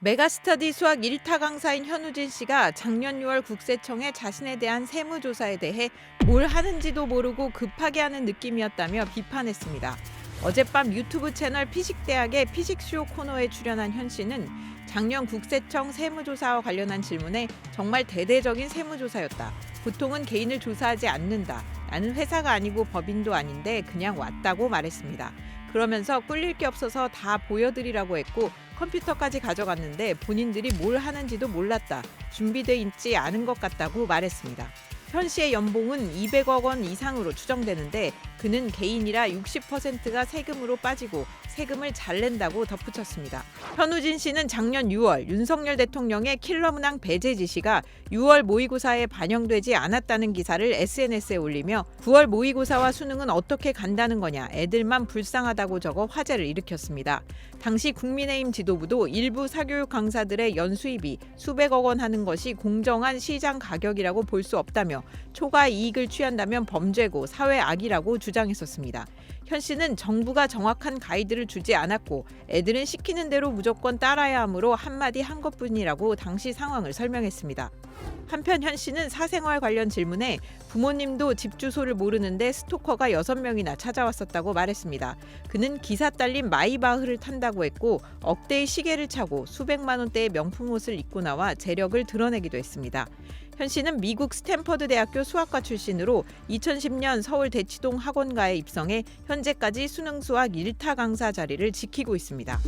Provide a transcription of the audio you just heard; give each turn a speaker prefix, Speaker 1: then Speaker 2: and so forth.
Speaker 1: 메가스터디 수학 1타 강사인 현우진 씨가 작년 6월 국세청에 자신에 대한 세무조사에 대해 뭘 하는지도 모르고 급하게 하는 느낌이었다며 비판했습니다. 어젯밤 유튜브 채널 피식대학의 피식쇼 코너에 출연한 현 씨는 작년 국세청 세무조사와 관련한 질문에 정말 대대적인 세무조사였다. 보통은 개인을 조사하지 않는다. 나는 회사가 아니고 법인도 아닌데 그냥 왔다고 말했습니다. 그러면서 꿀릴 게 없어서 다 보여드리라고 했고 컴퓨터까지 가져갔는데 본인들이 뭘 하는지도 몰랐다. 준비돼 있지 않은 것 같다고 말했습니다. 현 씨의 연봉은 200억 원 이상으로 추정되는데 그는 개인이라 60%가 세금으로 빠지고 세금을 잘 낸다고 덧붙였습니다. 현우진 씨는 작년 6월 윤석열 대통령의 킬러 문항 배제 지시가 6월 모의고사에 반영되지 않았다는 기사를 SNS에 올리며 9월 모의고사와 수능은 어떻게 간다는 거냐 애들만 불쌍하다고 적어 화제를 일으켰습니다. 당시 국민의힘 지도부도 일부 사교육 강사들의 연수입이 수백억 원 하는 것이 공정한 시장 가격이라고 볼 수 없다며 초과 이익을 취한다면 범죄고 사회 악이라고 주장했었습니다. 현 씨는 정부가 정확한 가이드를 주지 않았고 애들은 시키는 대로 무조건 따라야 하므로 한마디 한 것뿐이라고 당시 상황을 설명했습니다. 한편 현 씨는 사생활 관련 질문에 부모님도 집 주소를 모르는데 스토커가 6명이나 찾아왔었다고 말했습니다. 그는 기사 딸린 마이바흐를 탄다고 했고 억대의 시계를 차고 수백만 원대의 명품 옷을 입고 나와 재력을 드러내기도 했습니다. 현 씨는 미국 스탠퍼드 대학교 수학과 출신으로 2010년 서울 대치동 학원가에 입성해 현재까지 수능 수학 1타 강사 자리를 지키고 있습니다.